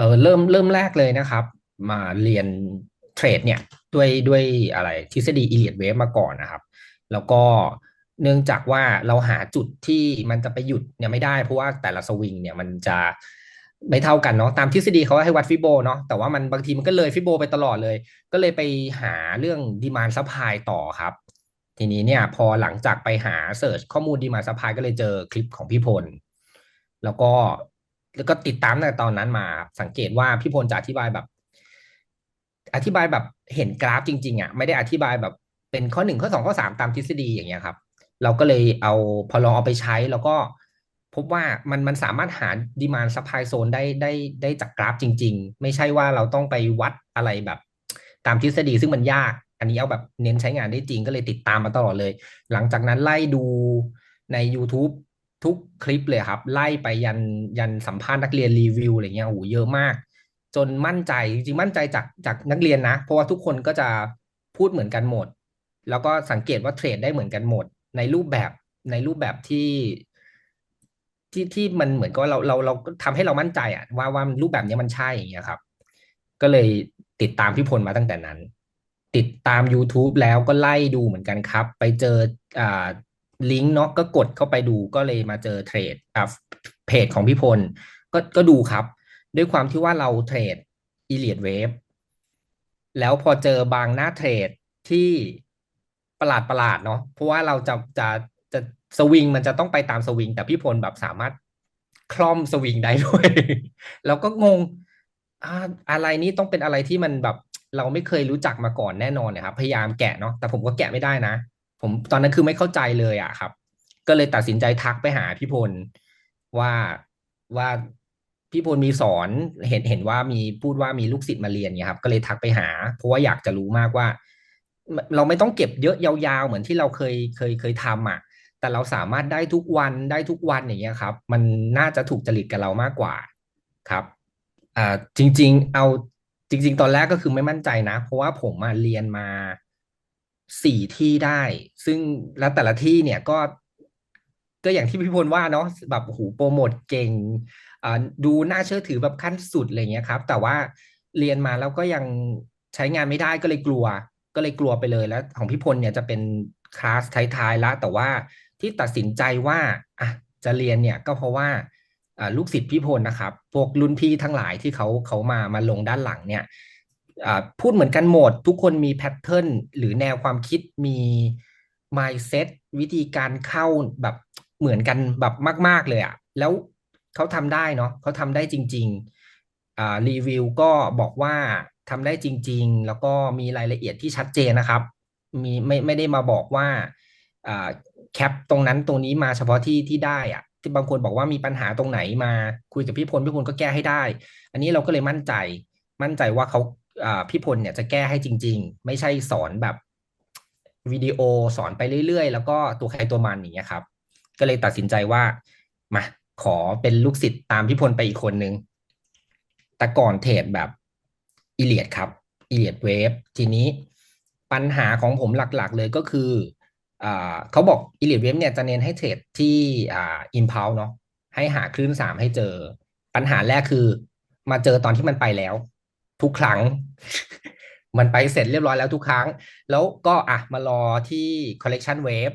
เออเริ่มเริ่มแรกเลยนะครับ มาเรียนเทรดเนี่ยด้วยด้วยอะไรทฤษฎี Elliott Wave มาก่อนนะครับ แล้วก็เนื่องจากว่าเราหาจุดที่มันจะไปหยุดเนี่ยไม่ได้เพราะว่าแต่ละสวิงเนี่ยมันจะไม่เท่ากันเนาะตามทฤษฎีเขาให้วัดฟิโบเนาะแต่ว่ามันบางทีมันก็เลยฟิโบไปตลอดเลย ก็เลยไปหาเรื่องดีมานซัพพลายต่อครับ ทีนี้เนี่ยพอหลังจากไปหาเสิร์ชข้อมูลดีมานซัพพลายก็เลยเจอคลิปของพี่พล แล้วก็ แล้วก็ติดตามตั้งแต่ตอนนั้นมา สังเกตว่าพี่พลจะอธิบายแบบ อธิบายแบบเห็นกราฟจริงๆอะไม่ได้อธิบายแบบเป็นข้อหนึ่งข้อสองข้อสามตามทฤษฎีอย่างเงี้ยครับ เราก็เลยเอาพอลองเอาไปใช้แล้วก็พบว่ามันมันสามารถหาดีมานซัพพลายโซนได้ได้ได้จากกราฟจริง ๆ ไม่ใช่ว่าเราต้องไปวัดอะไรแบบ ตามทฤษฎีซึ่งมันยาก อันนี้เอาแบบเน้นใช้งานได้จริงก็เลยติดตามมาตลอดเลย หลังจากนั้นไล่ดูใน YouTube ทุกคลิปเลยครับ ไล่ไปยันยันสัมภาษณ์นักเรียนรีวิวอะไรเงี้ยโอ้โหเยอะมาก จนมั่นใจจริงๆมั่นใจจากจากนักเรียนนะ เพราะว่าทุกคนก็จะพูดเหมือนกันหมด แล้วก็สังเกตว่าเทรดได้เหมือนกันหมด ในรูปแบบในรูปแบบที่ที่ที่มันเหมือนกับเราเราเราทำให้เรามั่นใจอะว่าว่ารูปแบบนี้มันใช่อย่างเงี้ยครับ ก็เลยติดตามพี่พลมาตั้งแต่นั้น ติดตาม YouTube แล้วก็ไล่ดูเหมือนกันครับ ไปเจออ่า ลิงก์เนาะก็กดเข้าไปดูก็เลยมาเจอเทรดอ่าเพจของพี่พล ก็ก็ดูครับ ด้วยความที่ว่าเราเทรด Elliott Wave แล้วพอเจอบางหน้าเทรดที่ประหลาดประหลาดเนาะเพราะว่าเราจะจะจะสวิงมันจะต้องไปตามสวิง แต่พี่พลแบบสามารถคล่อมสวิงได้ด้วย แล้วก็งงอ่าอะไรนี้ต้องเป็นอะไรที่มันแบบเราไม่เคยรู้จักมาก่อนแน่นอนนะครับ พยายามแกะเนาะแต่ผมก็แกะไม่ได้นะ ผมตอนนั้นคือไม่เข้าใจเลยอะครับ ก็เลยตัดสินใจทักไปหาพี่พลว่าว่าพี่พลมีสอนเห็นเห็นว่ามีพูดว่ามีลูกศิษย์มาเรียนเนี่ยครับ ก็เลยทักไปหา เพราะว่าอยากจะรู้มากว่า เราไม่ต้องเก็บเยอะยาวๆ เหมือนที่เราเคยเคยเคยทำอะ แต่เราสามารถได้ทุกวันได้ทุกวันอย่างเงี้ยครับ มันน่าจะถูกจริตกับเรามากกว่าครับอ่าจริง ๆ เอาจริง ๆ ตอนแรกก็คือไม่มั่นใจนะ เพราะว่าผมมาเรียนมา สี่ที่ได้ ซึ่งแล้วแต่ละที่เนี่ยก็ ก็อย่างที่พี่พลว่าเนาะแบบโอ้โปรโมทเก่งอ่าดูน่าเชื่อถือแบบขั้นสุดอะไรเงี้ยครับ แต่ว่าเรียนมาแล้วก็ยังใช้งานไม่ได้ก็เลยกลัว ก็เลยกลัวไปเลยแล้ว ของพี่พลเนี่ยจะเป็นคลาสท้ายๆแล้วแต่ว่าที่ตัดสินใจว่าอะจะเรียนเนี่ยก็เพราะว่าลูกศิษย์พี่พลนะครับ พวกรุ่นพี่ทั้งหลายที่เขาเขามามาลงด้านหลังเนี่ย พูดเหมือนกันหมด ทุกคนมีแพทเทิร์นหรือแนวความคิดมี mindset วิธีการเข้าแบบเหมือนกันแบบมาก ๆ เลยอะแล้วเขาทำได้เนาะเขาทำได้จริงๆรีวิวก็บอกว่าทำได้จริง ๆ แล้วก็มีรายละเอียดที่ชัดเจนนะครับ มีไม่ไม่ได้มาบอกว่าอ่าแคปตรงนั้นตรงนี้มาเฉพาะที่ที่ได้อะที่บางคนบอกว่ามีปัญหาตรงไหนมาคุยกับพี่พลพี่พลก็แก้ให้ได้ อันนี้เราก็เลยมั่นใจ มั่นใจว่าเขา พี่พลเนี่ยจะแก้ให้จริง ๆ ไม่ใช่สอนแบบวิดีโอสอนไปเรื่อยๆ แล้วก็ตัวใครตัวมันอย่างเงี้ยครับ ก็เลยตัดสินใจว่ามาขอเป็นลูกศิษย์ตามพี่พลไปอีกคนนึง แต่ก่อนเทรดแบบอิเลียดครับอิเลียดเวฟทีนี้ปัญหาของผมหลักๆ เลยก็คือเขาบอกอิเลียดเวฟเนี่ยจะเน้นให้เทรดที่อิมพาวเนาะให้หาคลื่นสามให้เจอ ปัญหาแรกคือ มาเจอตอนที่มันไปแล้ว ทุกครั้ง มันไปเสร็จเรียบร้อยแล้วทุกครั้ง แล้วก็อะมารอที่ collection wave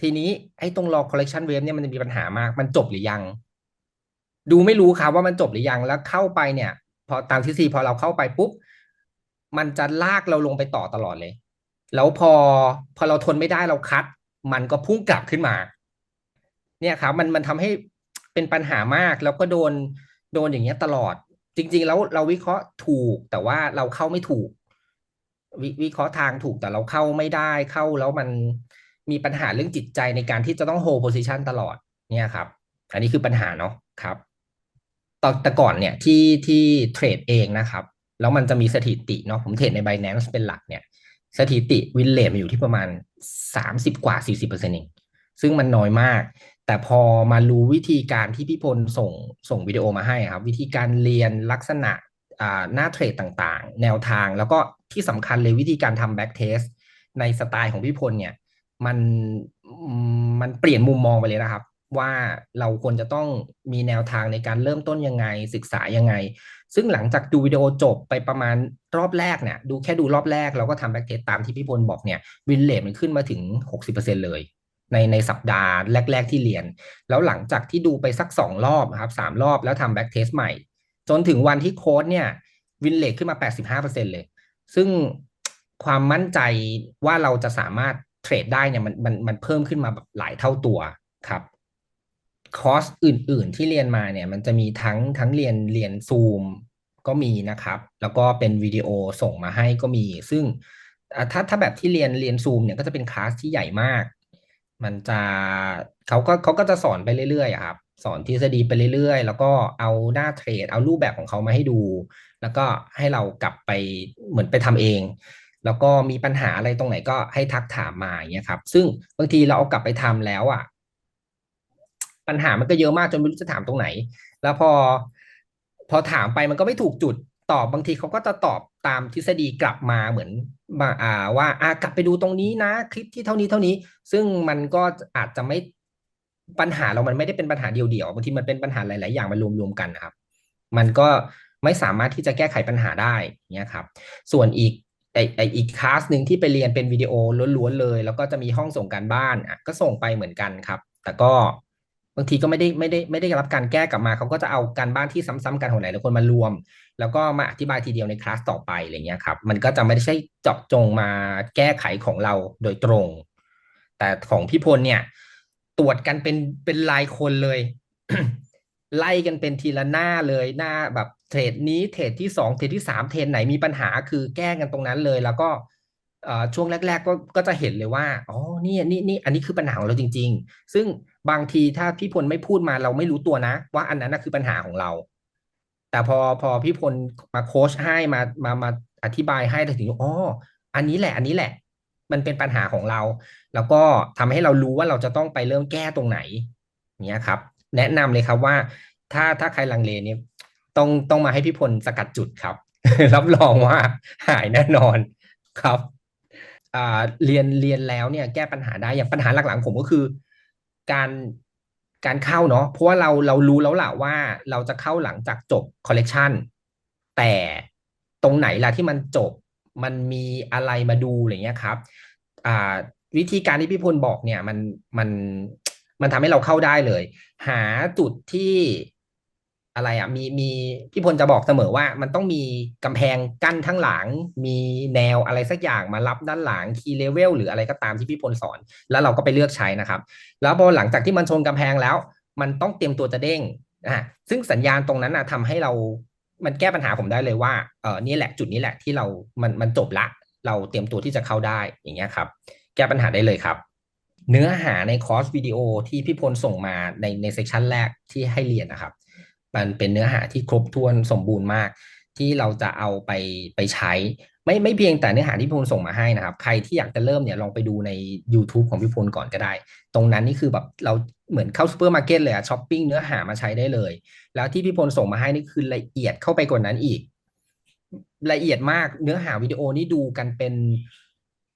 ทีนี้ไอ้ตรงรอ collection wave เนี่ยมันจะมีปัญหามาก มันจบหรือยัง ดูไม่รู้ครับว่ามันจบหรือยัง แล้วเข้าไปเนี่ย พอตามทฤษฎีพอเราเข้าไปปุ๊บ มันจะลากเราลงไปต่อตลอดเลย แล้วพอพอเราทนไม่ได้เราคัด มันก็พุ่งกลับขึ้นมา เนี่ยครับ มันมันทำให้เป็นปัญหามากแล้วก็โดนโดนอย่างเงี้ยตลอด จริง ๆ แล้วเราวิเคราะห์ถูกแต่ว่าเราเข้าไม่ถูก วิวิเคราะห์ทางถูกแต่เราเข้าไม่ได้เข้าแล้วมันมีปัญหาเรื่องจิตใจในการที่จะต้อง hold position ตลอดเนี่ยครับ อันนี้คือปัญหาเนาะครับตอนแต่ก่อนเนี่ยที่ที่เทรดเองนะครับ แล้วมันจะมีสถิติเนาะผมเทรดใน Binance เป็นหลักเนี่ย สถิติวินเลทมันอยู่ที่ประมาณ30กว่า40%เองซึ่งมันน้อยมาก แต่พอมารู้วิธีการที่พี่พลส่งส่งวิดีโอมาให้ครับ วิธีการเรียนลักษณะหน้าเทรดต่างๆ แนวทางแล้วก็ที่สำคัญเลยวิธีการทำแบ็กเทสในสไตล์ของพี่พลเนี่ยมันมันเปลี่ยนมุมมองไปเลยนะครับ ว่าเราควรจะต้องมีแนวทางในการเริ่มต้นยังไงศึกษายังไง ซึ่งหลังจากดูวิดีโอจบไปประมาณรอบแรกเนี่ยดูแค่ดูรอบแรกเราก็ทำแบ็กเทสตามที่พี่พลบอกเนี่ยวินเลทมันขึ้นมาถึง 60%เลย ในในสัปดาห์แรก ๆ ที่เรียน แล้วหลังจากที่ดูไปสักสองรอบครับสามรอบแล้วทำแบ็กเทสใหม่ จนถึงวันที่โค้ดเนี่ยวินเลทขึ้นมา85%เลย ซึ่งความมั่นใจว่าเราจะสามารถเทรดได้เนี่ยมันมันมันเพิ่มขึ้นมาแบบหลายเท่าตัวครับคอร์สอื่น ๆ ที่เรียนมาเนี่ยมันจะมีทั้งทั้งเรียนเรียนซูมก็มีนะครับ แล้วก็เป็นวิดีโอส่งมาให้ก็มี ซึ่งถ้าถ้าแบบที่เรียนเรียนซูมเนี่ยก็จะเป็นคลาสที่ใหญ่มาก มันจะเขาก็เขาก็จะสอนไปเรื่อยๆครับ สอนทฤษฎีไปเรื่อยๆ แล้วก็เอาหน้าเทรด เอารูปแบบของเขามาให้ดู แล้วก็ให้เรากลับไปเหมือนไปทำเอง แล้วก็มีปัญหาอะไรตรงไหนก็ให้ทักถามมาอย่างเงี้ยครับ ซึ่งบางทีเราเอากลับไปทำแล้วอะ ปัญหามันก็เยอะมากจนไม่รู้จะถามตรงไหน แล้วพอ พอถามไปมันก็ไม่ถูกจุด ตอบบางทีเขาก็จะตอบตามทฤษฎีกลับมาเหมือนมาอ่าว่าอ่ากลับไปดูตรงนี้นะ คลิปที่เท่านี้เท่านี้ ซึ่งมันก็อาจจะไม่ปัญหาเรามันไม่ได้เป็นปัญหาเดียวๆบางทีมันเป็นปัญหาหลาย ๆ อย่างมารวมๆกันนะครับ มันก็ไม่สามารถที่จะแก้ไขปัญหาได้เนี่ยครับ ส่วนอีกไอไออีกคลาสหนึ่งที่ไปเรียนเป็นวิดีโอล้วนๆเลย แล้วก็จะมีห้องส่งการบ้านอะก็ส่งไปเหมือนกันครับ แต่ก็บางทีก็ไม่ได้ไม่ได้ไม่ได้รับการแก้กลับมาเขาก็จะเอาการบ้านที่ซ้ำๆกันของหลายๆคนมารวม แล้วก็มาอธิบายทีเดียวในคลาสต่อไปอะไรเงี้ยครับ มันก็จะไม่ได้ใช่เจาะจงมาแก้ไขของเราโดยตรง แต่ของพี่พลเนี่ย ตรวจกันเป็นเป็นรายคนเลย ไล่กันเป็นทีละหน้าเลยหน้าแบบเทรดนี้เทรดที่สองเทรดที่สามเทรดไหนมีปัญหาคือแก้กันตรงนั้นเลย แล้วก็ช่วงแรก ๆ ก็ก็จะเห็นเลยว่าอ๋อนี่นี่นี่อันนี้คือปัญหาของเราจริง ๆ ซึ่งบางทีถ้าพี่พลไม่พูดมาเราไม่รู้ตัวนะ ว่าอันนั้นคือปัญหาของเรา แต่พอพอพี่พลมาโค้ชให้มามามาอธิบายให้ถึงอ๋ออันนี้แหละ อันนี้แหละ มันเป็นปัญหาของเรา แล้วก็ทำให้เรารู้ว่าเราจะต้องไปเริ่มแก้ตรงไหนเนี้ยครับ แนะนำเลยครับว่า ถ้าถ้าใครลังเลเนี่ยต้องต้องมาให้พี่พลสกัดจุดครับ รับรองว่าหายแน่นอนครับเรียนเรียนแล้วเนี่ยแก้ปัญหาได้อย่างปัญหาหลักๆผมก็คือ การ การเข้าเนาะเพราะว่าเราเรารู้แล้วแหละว่าเราจะเข้าหลังจากจบคอลเลกชันแต่ตรงไหนล่ะที่มันจบมันมีอะไรมาดูอะไรเงี้ยครับวิธีการที่พี่พลบอกเนี่ยมันมันมันทำให้เราเข้าได้เลย หาจุดที่ อะไรอะมีมีพี่พลจะบอกเสมอว่ามันต้องมีกำแพงกั้นทั้งหลัง มีแนวอะไรสักอย่างมารับด้านหลังคีย์เลเวลหรืออะไรก็ตามที่พี่พลสอน แล้วเราก็ไปเลือกใช้นะครับ แล้วพอหลังจากที่มันชนกำแพงแล้ว มันต้องเตรียมตัวจะเด้งอะซึ่งสัญญาณตรงนั้นอะทำให้เรามันแก้ปัญหาผมได้เลยว่าเออนี่แหละจุดนี้แหละที่เรามันมันจบละ เราเตรียมตัวที่จะเข้าได้อย่างเงี้ยครับ แก้ปัญหาได้เลยครับ เนื้อหาในคอร์สวิดีโอที่พี่พลส่งมาในในเซสชันแรกที่ให้เรียนนะครับ มันเป็นเนื้อหาที่ครบถ้วนสมบูรณ์มาก ที่เราจะเอาไปไปใช้ ไม่ไม่เพียงแต่เนื้อหาที่พี่พลส่งมาให้นะครับ ใครที่อยากจะเริ่มเนี่ยลองไปดูใน YouTube ของพี่พลก่อนก็ได้ ตรงนั้นนี่คือแบบเราเหมือนเข้าซูเปอร์มาร์เก็ตเลยอะช้อปปิ้งเนื้อหามาใช้ได้เลย แล้วที่พี่พลส่งมาให้นี่คือละเอียดเข้าไปกว่านั้นอีก ละเอียดมากเนื้อหาวิดีโอนี่ดูกันเป็น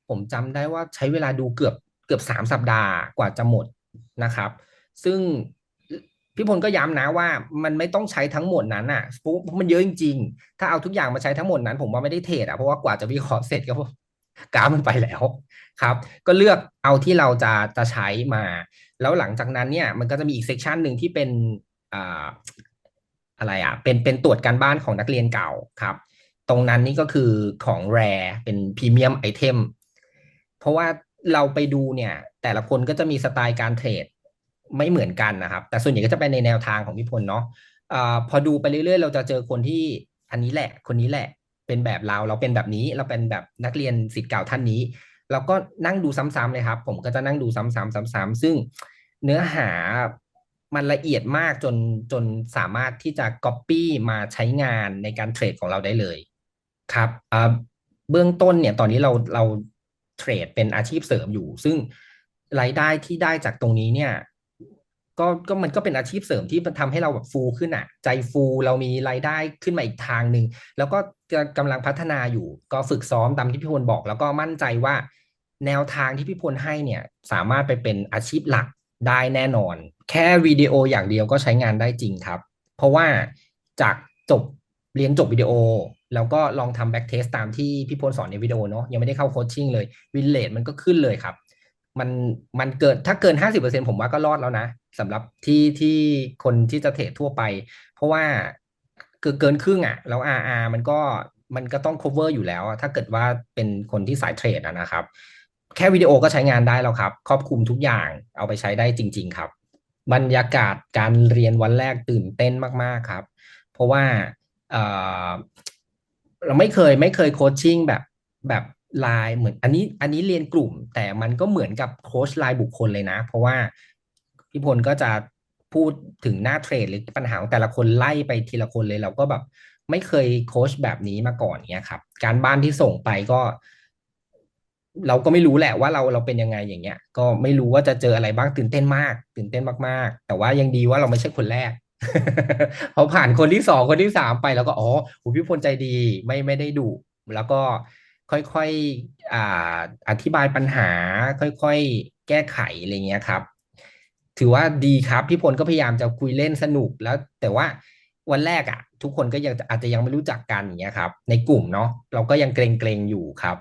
ผมจำได้ว่าใช้เวลาดูเกือบเกือบสามสัปดาห์กว่าจะหมดนะครับ ซึ่ง พี่พลก็ย้ำนะว่ามันไม่ต้องใช้ทั้งหมดนั้นอะเพราะมันเยอะจริงๆ ถ้าเอาทุกอย่างมาใช้ทั้งหมดนั้น ผมว่าไม่ได้เทรดอะเพราะว่ากว่าจะวิเคราะห์เสร็จก็กราฟมันไปแล้วครับ ก็เลือกเอาที่เราจะจะใช้มา แล้วหลังจากนั้นเนี่ยมันก็จะมีอีกเซกชันหนึ่งที่เป็นอ่าอะไรอะเป็นเป็นตรวจการบ้านของนักเรียนเก่าครับ ตรงนั้นนี่ก็คือของแรเป็นพรีเมียมไอเทมเพราะว่าเราไปดูเนี่ย แต่ละคนก็จะมีสไตล์การเทรด ไม่เหมือนกันนะครับ แต่ส่วนใหญ่ก็จะไปในแนวทางของพี่พลเนาะอ่าพอดูไปเรื่อยๆ เราจะเจอคนที่อันนี้แหละ คนนี้แหละ เป็นแบบเราเราเป็นแบบนี้ เราเป็นแบบนักเรียนสิทธิ์เก่าท่านนี้ เราก็นั่งดูซ้ำๆเลยครับ ผมก็จะนั่งดูซ้ำๆซ้ำๆซึ่งเนื้อหามันละเอียดมากจนจนสามารถที่จะ Copy มาใช้งานในการเทรดของเราได้เลยครับเบื้องต้นเนี่ยตอนนี้เราเราเทรดเป็นอาชีพเสริมอยู่ ซึ่งรายได้ที่ได้จากตรงนี้เนี่ย ก็ก็มันก็เป็นอาชีพเสริมที่มันทำให้เราแบบฟูขึ้นอะ ใจฟูเรามีรายได้ขึ้นมาอีกทางหนึ่งแล้วก็กำลังพัฒนาอยู่ ก็ฝึกซ้อมตามที่พี่พลบอก แล้วก็มั่นใจว่า แนวทางที่พี่พลให้เนี่ย สามารถไปเป็นอาชีพหลักได้แน่นอน แค่วิดีโออย่างเดียวก็ใช้งานได้จริงครับ เพราะว่าจากจบเรียนจบวิดีโอ แล้วก็ลองทำแบ็กเทสตามที่พี่พลสอนในวิดีโอเนาะยังไม่ได้เข้าโคชชิ่งเลยวินเลทมันก็ขึ้นเลยครับ มันมันเกินถ้าเกินห้าสิบเปอร์เซ็นผมว่าก็รอดแล้วนะ สำหรับที่ที่คนที่จะเทรดทั่วไป เพราะว่าเกินเกินครึ่งอะ แล้ว RR มันก็มันก็ต้อง cover อยู่แล้ว ถ้าเกิดว่าเป็นคนที่สายเทรดนะครับ แค่วิดีโอก็ใช้งานได้แล้วครับ ครอบคลุมทุกอย่างเอาไปใช้ได้จริง ๆ ครับ บรรยากาศการเรียนวันแรกตื่นเต้นมากๆครับ เพราะว่าเเราไม่เคยไม่เคยโคชชิ่งแบบแบบไลน์เหมือนอันนี้อันนี้เรียนกลุ่ม แต่มันก็เหมือนกับโค้ชไลน์บุคคลเลยนะ เพราะว่า พี่พลก็จะพูดถึงหน้าเทรดหรือปัญหาของแต่ละคนไล่ไปทีละคนเลยเราก็แบบไม่เคยโค้ชแบบนี้มาก่อนเนี้ยครับ การบ้านที่ส่งไปก็ เราก็ไม่รู้แหละว่าเราเราเป็นยังไงอย่างเงี้ย ก็ไม่รู้ว่าจะเจออะไรบ้างตื่นเต้นมาก ตื่นเต้นมากๆ แต่ว่ายังดีว่าเราไม่ใช่คนแรกพอผ่านคนที่สองคนที่สามไปแล้วก็อ๋อหูพี่พลใจดีไม่ไม่ได้ดุแล้วก็ค่อยๆอ่าอธิบายปัญหา ค่อยๆ แก้ไขอะไรเงี้ยครับ ถือว่าดีครับพี่พลก็พยายามจะคุยเล่นสนุกแล้ว แต่ว่าวันแรกอะ ทุกคนก็ยังอาจจะยังไม่รู้จักกันอย่างเงี้ยครับ ในกลุ่มเนาะเราก็ยังเกรงๆอยู่ครับ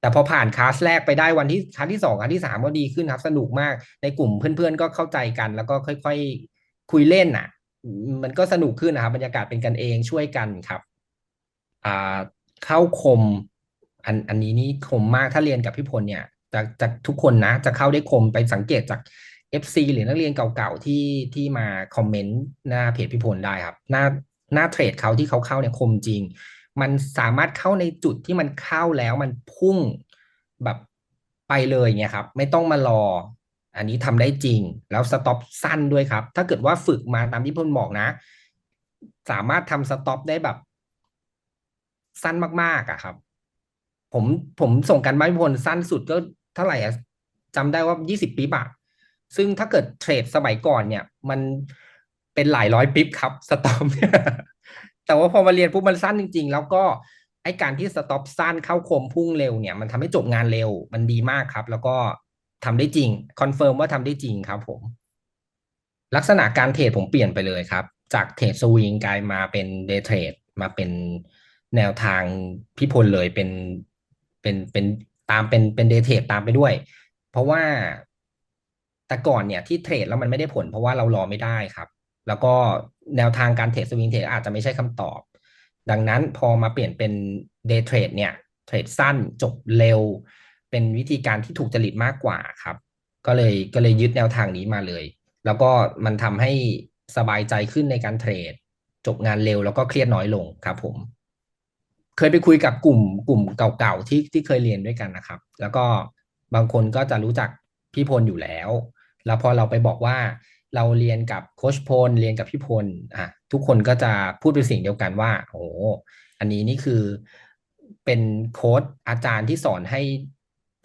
แต่พอผ่านคลาสแรกไปได้วันที่คลาสที่สองคลาสที่สามก็ดีขึ้นครับ สนุกมากในกลุ่มเพื่อนๆก็เข้าใจกัน แล้วก็ค่อยๆคุยเล่นอะ มันก็สนุกขึ้นนะครับบรรยากาศเป็นกันเองช่วยกันครับอ่าเข้าคม อันอันนี้นี่คมมากถ้าเรียนกับพี่พลเนี่ยจะจะทุกคนนะ จะเข้าได้คมไปสังเกตจาก FC หรือนักเรียนเก่าๆที่ที่มาคอมเมนต์หน้าเพจพี่พลได้ครับ หน้าหน้าเทรดเขาที่เขาเข้าเนี่ยคมจริง มันสามารถเข้าในจุดที่มันเข้าแล้วมันพุ่งแบบไปเลยเงี้ยครับ ไม่ต้องมารอ อันนี้ทำได้จริง แล้วสต็อปสั้นด้วยครับ ถ้าเกิดว่าฝึกมาตามที่พลบอกนะ สามารถทำสต็อปได้แบบ สั้นมากๆอะครับ ผมผมส่งกันบ้านพลสั้นสุดก็เท่าไหร่อะจำได้ว่ายี่สิบปีบอะ ซึ่งถ้าเกิดเทรดสมัยก่อนเนี่ย มันเป็นหลายร้อยปิ๊บครับสต็อปเนี่ยแต่ว่าพอมาเรียนปุ๊บมันสั้นจริง ๆ แล้วก็ไอการที่สต็อปสั้นเข้าคมพุ่งเร็วเนี่ย มันทำให้จบงานเร็วมันดีมากครับ แล้วก็ทำได้จริงคอนเฟิร์มว่าทำได้จริงครับผม ลักษณะการเทรดผมเปลี่ยนไปเลยครับ จากเทรดสวิงกลายมาเป็นเดย์เทรดมาเป็นแนวทางพี่พลเลยเป็นเป็นเป็นตามเป็นเป็นเดย์เทรดตามไปด้วย เพราะว่า แต่ก่อนเนี่ยที่เทรดแล้วมันไม่ได้ผลเพราะว่าเรารอไม่ได้ครับ แล้วก็แนวทางการเทรดสวิงเทรดอาจจะไม่ใช่คำตอบ ดังนั้นพอมาเปลี่ยนเป็นเดย์เทรดเนี่ยเทรดสั้นจบเร็ว เป็นวิธีการที่ถูกจริตมากกว่าครับ ก็เลยก็เลยยึดแนวทางนี้มาเลย แล้วก็มันทำให้สบายใจขึ้นในการเทรด จบงานเร็วแล้วก็เครียดน้อยลงครับผม เคยไปคุยกับกลุ่มกลุ่มเก่าๆที่ที่เคยเรียนด้วยกันนะครับ แล้วก็บางคนก็จะรู้จักพี่พลอยู่แล้ว แล้วพอเราไปบอกว่าเราเรียนกับโคชพลเรียนกับพี่พลอะทุกคนก็จะพูดเป็นสิ่งเดียวกันว่าโอ้อันนี้นี่คือเป็นโค้ดอาจารย์ที่สอนให้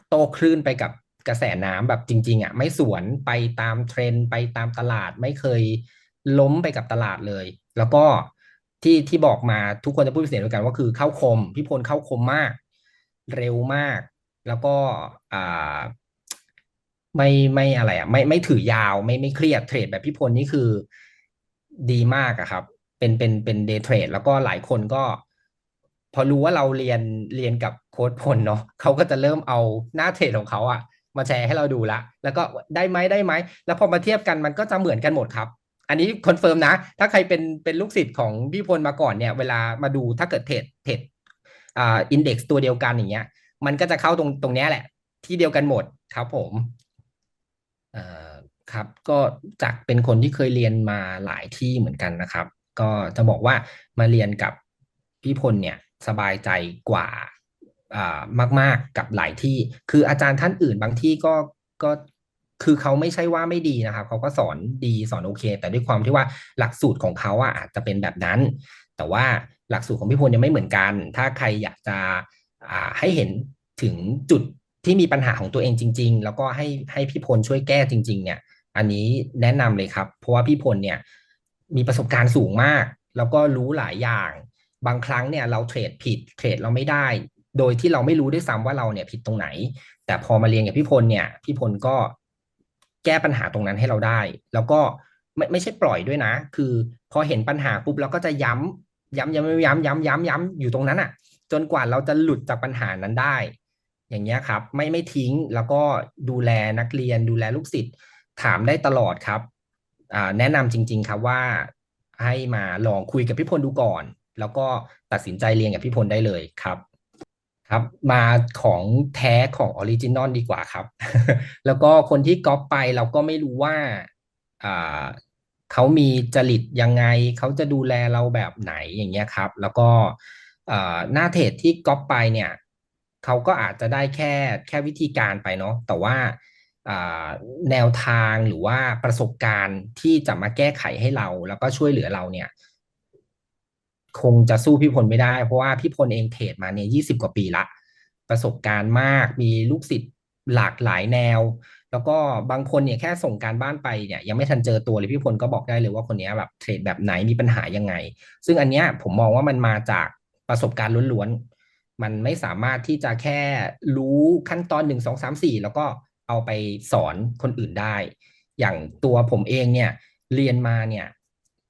โต้คลื่นไปกับกระแสน้ำแบบจริง ๆอะไม่สวนไปตามเทรนไปตามตลาดไม่เคยล้มไปกับตลาดเลย แล้วก็ที่ที่บอกมาทุกคนจะพูดเป็นเสียงเดียวกันว่าคือเข้าคมพี่พลเข้าคมมาก เร็วมาก แล้วก็อ่า ไม่ไม่อะไรอะไม่ไม่ถือยาวไม่ไม่เครียดเทรดแบบพี่พลนี่คือดีมากอะครับ เป็นเป็นเป็นเดย์เทรดแล้วก็หลายคนก็ พอรู้ว่าเราเรียนเรียนกับโค้ดพลเนาะเขาก็จะเริ่มเอาหน้าเทรดของเขาอะมาแชร์ให้เราดูละ แล้วก็ได้ไหมได้ไหม แล้วพอมาเทียบกันมันก็จะเหมือนกันหมดครับ อันนี้คอนเฟิร์มนะ ถ้าใครเป็นเป็นลูกศิษย์ของพี่พลมาก่อนเนี่ย เวลามาดูถ้าเกิดเทรดเทรดอ่าอินเด็กซ์ตัวเดียวกันอย่างเงี้ย มันก็จะเข้าตรงตรงนี้แหละ ที่เดียวกันหมดครับผม ครับก็จากเป็นคนที่เคยเรียนมาหลายที่เหมือนกันนะครับ ก็จะบอกว่ามาเรียนกับพี่พลเนี่ยสบายใจกว่ามาก ๆกับหลายที่ คืออาจารย์ท่านอื่นบางที่ก็ก็คือเขาไม่ใช่ว่าไม่ดีนะครับเขาก็สอนดีสอนโอเค แต่ด้วยความที่ว่าหลักสูตรของเขาอะอาจจะเป็นแบบนั้น แต่ว่าหลักสูตรของพี่พลยังไม่เหมือนกัน ถ้าใครอยากจะให้เห็นถึงจุด ที่มีปัญหาของตัวเองจริง ๆ แล้วก็ให้ให้พี่พลช่วยแก้จริง ๆ เนี่ย อันนี้แนะนำเลยครับ เพราะว่าพี่พลเนี่ยมีประสบการณ์สูงมาก แล้วก็รู้หลายอย่าง บางครั้งเนี่ยเราเทรดผิดเทรดเราไม่ได้ โดยที่เราไม่รู้ด้วยซ้ำว่าเราเนี่ยผิดตรงไหน แต่พอมาเรียนกับพี่พลเนี่ยพี่พลก็แก้ปัญหาตรงนั้นให้เราได้ แล้วก็ไม่ไม่ใช่ปล่อยด้วยนะ คือพอเห็นปัญหาปุ๊บเราก็จะย้ำย้ำย้ำย้ำย้ำย้ำย้ำอยู่ตรงนั้นอะ จนกว่าเราจะหลุดจากปัญหานั้นได้ อย่างเงี้ยครับ ไม่ไม่ทิ้งแล้วก็ดูแลนักเรียนดูแลลูกศิษย์ถามได้ตลอดครับแนะนำจริง ๆ ครับว่าให้มาลองคุยกับพี่พลดูก่อน แล้วก็ตัดสินใจเรียนกับพี่พลได้เลยครับครับมาของแท้ของออริจินอลดีกว่าครับ แล้วก็คนที่ก๊อปไปเราก็ไม่รู้ว่าเขามีจริตยังไง เขาจะดูแลเราแบบไหนอย่างเงี้ยครับ แล้วก็หน้าเทรดที่ก๊อปไปเนี่ย เขาก็อาจจะได้แค่แค่วิธีการไปเนาะแต่ว่าแนวทางหรือว่าประสบการณ์ที่จะมาแก้ไขให้เรา แล้วก็ช่วยเหลือเราเนี่ย คงจะสู้พี่พลไม่ได้ เพราะว่าพี่พลเองเทรดมาเนี่ยยี่สิบกว่าปีละ ประสบการณ์มากมีลูกศิษย์หลากหลายแนว แล้วก็บางคนเนี่ยแค่ส่งการบ้านไปเนี่ย ยังไม่ทันเจอตัวเลยพี่พลก็บอกได้เลยว่าคนนี้แบบเทรดแบบไหนมีปัญหายังไง ซึ่งอันเนี้ยผมมองว่ามันมาจากประสบการณ์ล้วนๆ มันไม่สามารถที่จะแค่รู้ขั้นตอนหนึ่งสองสามสี่แล้วก็เอาไปสอนคนอื่นได้ อย่างตัวผมเองเนี่ยเรียนมาเนี่ย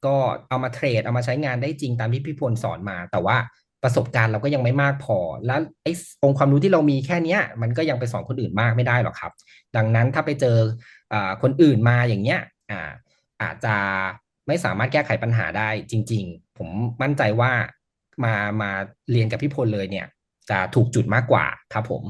ก็เอามาเทรดเอามาใช้งานได้จริงตามที่พี่พลสอนมา แต่ว่าประสบการณ์เราก็ยังไม่มากพอ แล้วไอ้องค์ความรู้ที่เรามีแค่เนี้ยมันก็ยังไปสอนคนอื่นมากไม่ได้หรอกครับ ดังนั้นถ้าไปเจออคนอื่นมาอย่างเงี้ยอ่าอาจจะไม่สามารถแก้ไขปัญหาได้จริง ๆ ผมมั่นใจว่ามามาเรียนกับพี่พลเลยเนี่ย จะถูกจุดมากกว่าครับผม